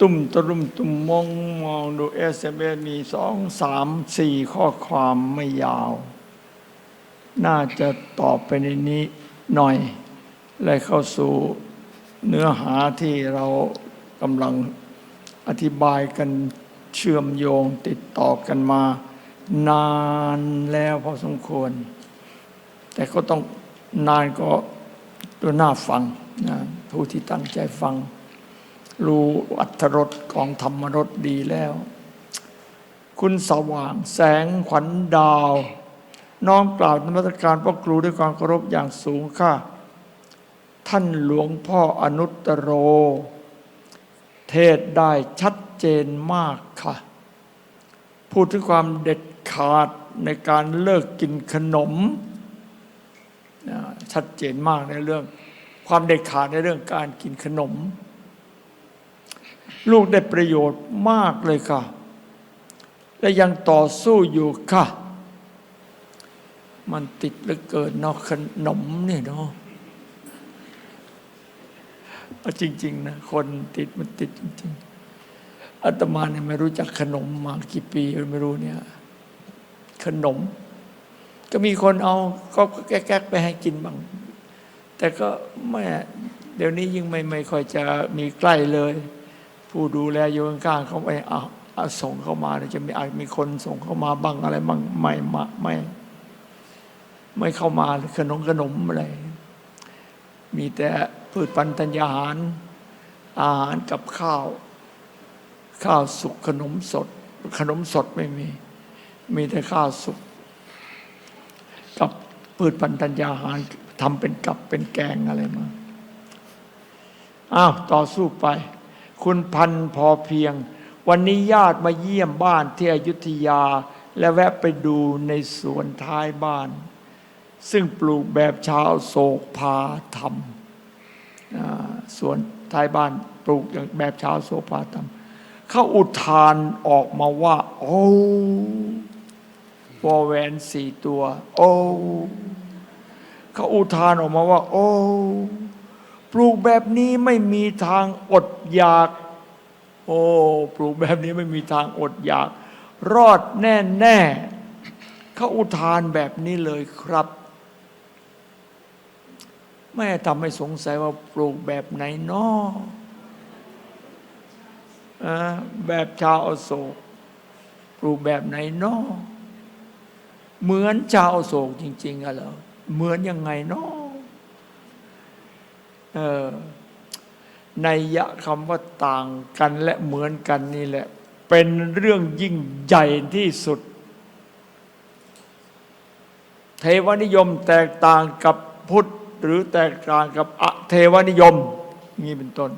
ตุ่มตรุมตุ่มมองมองดูเอสเอ็มีสองสามสี่ข้อความไม่ยาว น่าจะตอบไปในนี้หน่อย และเข้าสู่เนื้อหาที่เรากำลังอธิบายกันเชื่อมโยงติดต่อกันมา นานแล้วพอสมควร แต่ก็ต้องนานก็ตัวหน้าฟังนะผู้ที่ตั้งใจฟัง รู้อัตรสของธรรมรสดีแล้ว คุณสว่างแสงขวัญดาว น้อมกล่าวนมัสการพ่อครูด้วยความเคารพอย่างสูงค่ะ ท่านหลวงพ่ออนุตตโร เทศได้ชัดเจนมากค่ะ พูดถึงความเด็ดขาดในการเลิกกินขนม ชัดเจนมากในเรื่อง ความเด็ดขาดในเรื่องการกินขนม ลูกได้ประโยชน์มากเลยค่ะ และยังต่อสู้อยู่ค่ะ มันติดเหลือเกินเนาะขนมเนี่ยเนาะจริง ๆ นะ คนติดมันติดจริง ๆอาตมาเนี่ยไม่รู้จักขนมมากี่ปีไม่รู้เนี่ย ขนม ก็มีคนเอาก็แก๊กๆไปให้กินบ้างแต่ก็ไม่เดี๋ยวนี้ยิ่งไม่ไม่ค่อยจะมีใกล้เลย ผู้ดูแลอยู่ข้างเขาไปเอาส่งเข้ามาเดี๋ยจะมีอาจมีคนส่งเข้ามาบ้างอะไรบ้างไม่มาไม่ไม่เข้ามาขนมขนมอะไร มีแต่พืชพันธุ์ธัญญาหาร อาหารกับข้าว ข้าวสุกขนมสด ขนมสดไม่มี มีแต่ข้าวสุกกับพืชพันธุ์ธัญญาหารทำเป็นกับเป็นแกงอะไรมาอ้าวต่อสู้ไป คุณพันธ์พอเพียง วันนี้ญาติมาเยี่ยมบ้านที่อยุธยา และแวะไปดูในสวนท้ายบ้าน ซึ่งปลูกแบบชาวโศกพาทำอ่าสวนท้ายบ้านปลูกอย่างแบบชาวโศกพาทำเขาอุทานออกมาว่า โอ้วอแหวนสี่ตัว โอ้เขาอุทานออกมาว่า โอ้ ปลูกแบบนี้ไม่มีทางอดอยาก โอ้ปลูกแบบนี้ไม่มีทางอดอยาก รอดแน่แน่ๆเขาอุทานแบบนี้เลยครับ แม่ทำให้สงสัยว่าปลูกแบบไหนนออะแบบชาวอโศก ปลูกแบบไหนนอเหมือนชาวอโศกจริง ๆอะเหรอเหมือนยังไงนอ เออในยะคำว่าต่างกันและเหมือนกันนี่แหละ เป็นเรื่องยิ่งใหญ่ที่สุด เทวนิยมแตกต่างกับพุทธหรือแตกต่างกับอเทวนิยมนี่เป็นต้น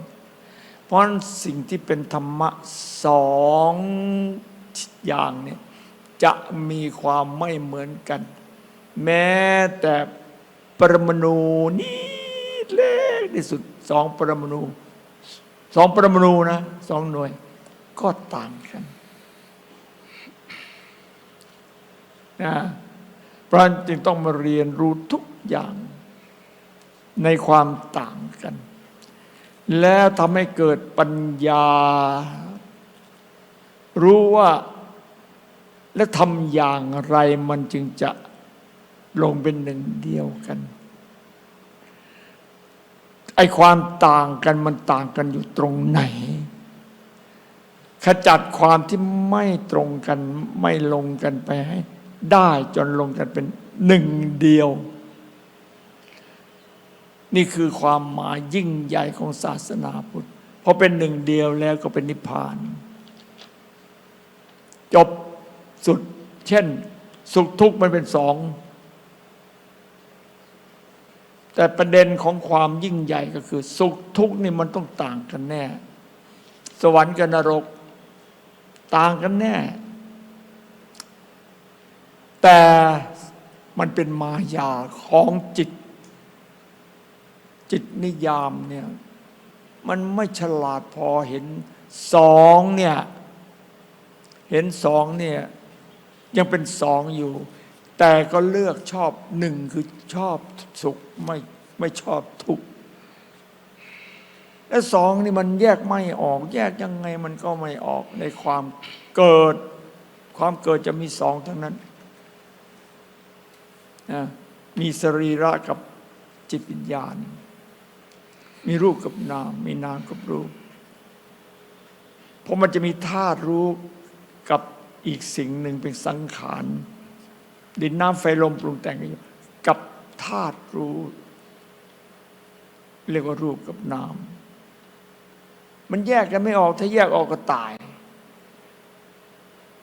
เพราะสิ่งที่เป็นธรรมะสองอย่างเนี่ยจะมีความไม่เหมือนกัน แม้แต่ปรมาณูนิด เล็กที่สุดสองปรมาณูสองปรมาณูนะสองหน่วย ก็ต่างกันนะเพราะนั้นจึงต้องมาเรียนรู้ทุกอย่าง ในความต่างกัน แล้วทำให้เกิดปัญญา รู้ว่าและทำอย่างไรมันจึงจะลงเป็นหนึ่งเดียวกัน ไอ้ความต่างกันมันต่างกันอยู่ตรงไหน ขจัดความที่ไม่ตรงกันไม่ลงกันไปให้ ได้จนลงกันเป็นหนึ่งเดียว นี่คือความหมายยิ่งใหญ่ของศาสนาพุทธพอเป็นหนึ่งเดียวแล้วก็เป็นนิพพาน จบสุด เช่น สุขทุกข์มันเป็นสอง แต่ประเด็นของความยิ่งใหญ่ก็คือ สุขทุกข์นี่มันต้องต่างกันแน่ สวรรค์กับนรก ต่างกันแน่ แต่มันเป็นมายาของจิต จิตนิยามเนี่ยมันไม่ฉลาดพอเห็นสองเนี่ย เห็นสองเนี่ย ยังเป็นสองอยู่ แต่ก็เลือกชอบหนึ่งคือชอบสุขไม่ไม่ชอบทุกข์และสองนี่มันแยกไม่ออก แยกยังไงมันก็ไม่ออกในความเกิด ความเกิดจะมีสองเท่านั้นนะมีสรีระกับจิตวิญญาณ มีรูปกับนาม มีนามกับรูป เพราะมันจะมีธาตุรู้กับอีกสิ่งหนึ่งเป็นสังขาร ดินน้ำไฟลมปรุงแต่งกันอยู่กับธาตุรู้ เรียกว่ารูปกับนาม มันแยกกันไม่ออกถ้าแยกออกก็ตาย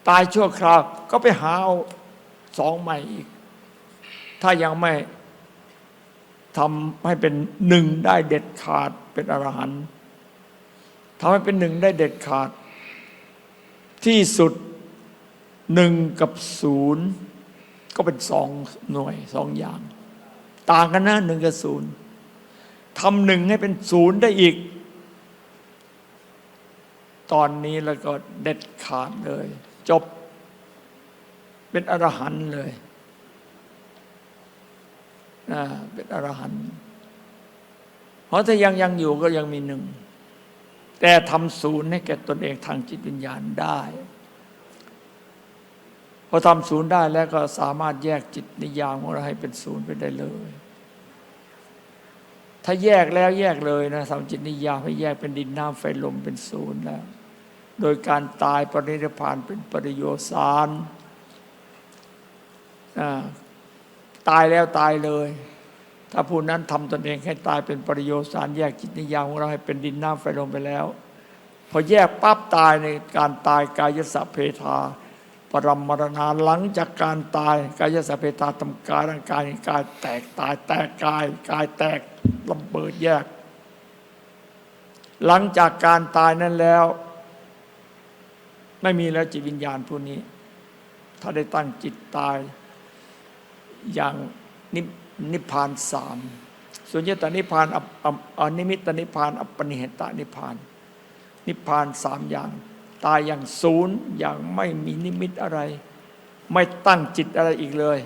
ตายชั่วคราวก็ไปหาเอาสองใหม่อีก ถ้ายังไม่ทำให้เป็นหนึ่งได้เด็ดขาดเป็นอรหันต์ทำให้เป็นหนึ่งได้เด็ดขาด ที่สุดหนึ่งกับศูนย์ ก็เป็นสองหน่วยสองอย่าง ต่างกันนะหนึ่งกับศูนย์ทำหนึ่งให้เป็นศูนย์ได้อีก ตอนนี้แล้วก็เด็ดขาดเลย จบ เป็นอรหันต์เลยนะเป็นอรหันต์เพราะถ้ายังยังอยู่ก็ยังมีหนึ่ง แต่ทำศูนย์ให้แก่ตนเองทางจิตวิญญาณได้ พอทำศูนย์ได้แล้วก็สามารถแยกจิตนิยามของเราให้เป็นศูนย์ไปได้เลย ถ้าแยกแล้วแยกเลยนะทำจิตนิยามให้แยกเป็นดินน้ำไฟลมเป็นศูนย์แล้ว โดยการตายปรินิพพานเป็นปริโยสารตายแล้วตายเลย ถ้าผู้นั้นทำตนเองให้ตายเป็นปริโยสารแยกจิตนิยามของเราให้เป็นดินน้ำไฟลมไปแล้ว พอแยกปั๊บตายในการตายกายสัพเพทา ปรมมรณาหลังจากการตายกายสัพเพทาทำกายร่างกายกายแตกตายแตกกายกายแตกลำเบิดแยก หลังจากการตายนั้นแล้ว ไม่มีแล้วจิตวิญญาณผู้นี้ ถ้าได้ตั้งจิตตาย อย่างนินิพพานสามสุญญตานิพพานอออนิมิตานิพพาน อัปปนิเหตานิพพาน นิพพานสามอย่าง ตายอย่างศูนย์อย่างไม่มีนิมิตอะไร ไม่ตั้งจิตอะไรอีกเลย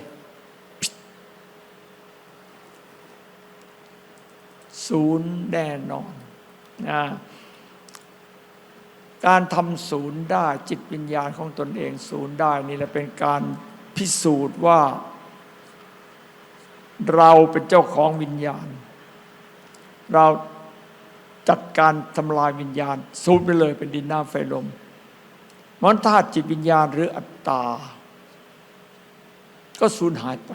ศูนย์แน่นอนนะการทำศูนย์ได้จิตวิญญาณของตนเองศูนย์ได้นี่แหละเป็นการพิสูจน์ว่า เราเป็นเจ้าของวิญญาณ เราจัดการทำลายวิญญาณสูญไปเลยเป็นดินน้ำไฟลม มันธาตุจิตวิญญาณหรืออัตตา ก็สูญหายไป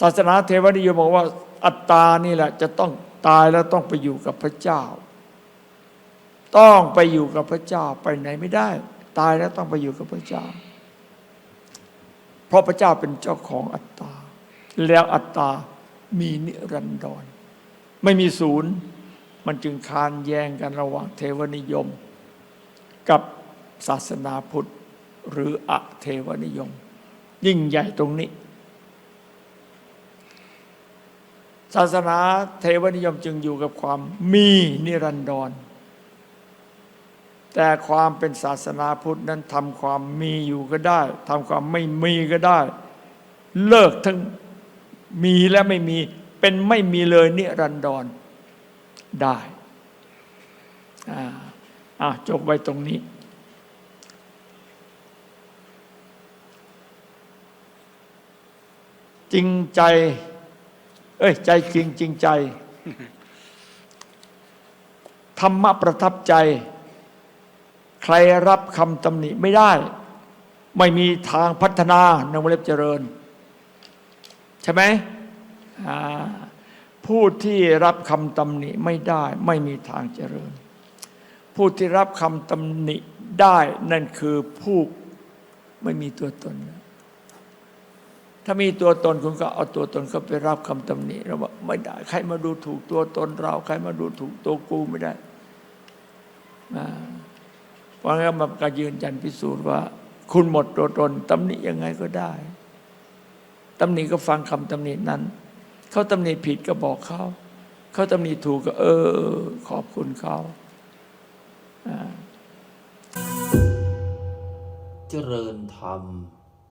ศาสนาเทวนิยมบอกว่า อัตตานี่แหละ จะต้องตายแล้วต้องไปอยู่กับพระเจ้า ต้องไปอยู่กับพระเจ้าไปไหนไม่ได้ ตายแล้วต้องไปอยู่กับพระเจ้า เพราะพระเจ้าเป็นเจ้าของอัตตา แล้วอัตตามีนิรันดรไม่มีศูนย์ มันจึงคานแย่งกันระหว่างเทวนิยม กับศาสนาพุทธหรืออะเทวนิยม ยิ่งใหญ่ตรงนี้ ศาสนาเทวนิยมจึงอยู่กับความมีนิรันดร แต่ความเป็นศาสนาพุทธนั้นทำความมีอยู่ก็ได้ทำความไม่มีก็ได้ เลิกทั้งมีและไม่มีเป็นไม่มีเลยนิรันดร ได้อ่าอะจบไว้ตรงนี้ จริงใจ เอ้ย ใจจริงจริงใจ ธรรมะประทับใจ ใครรับคำตำหนิไม่ได้ ไม่มีทางพัฒนาในวงเล็บเจริญ ใช่ไหมอ่า ผู้ที่รับคำตำหนิไม่ได้ไม่มีทางเจริญ ผู้ที่รับคำตำหนิได้นั่นคือผู้ไม่มีตัวตน ถ้ามีตัวตนคุณก็เอาตัวตนเข้าไปรับคำตำหนิแล้วว่าไม่ได้ ใครมาดูถูกตัวตนเรา ใครมาดูถูกตัวกูไม่ได้เพราะงั้นมันก็ยืนยันพิสูจน์ว่า คุณหมดตัวตนตำหนิยังไงก็ได้ตำหนิก็ฟังคำตำหนินั้น เขาตำหนิผิดก็บอกเขา เขาตำหนิถูกก็เออ ขอบคุณเขาอ่าเจริญธรรม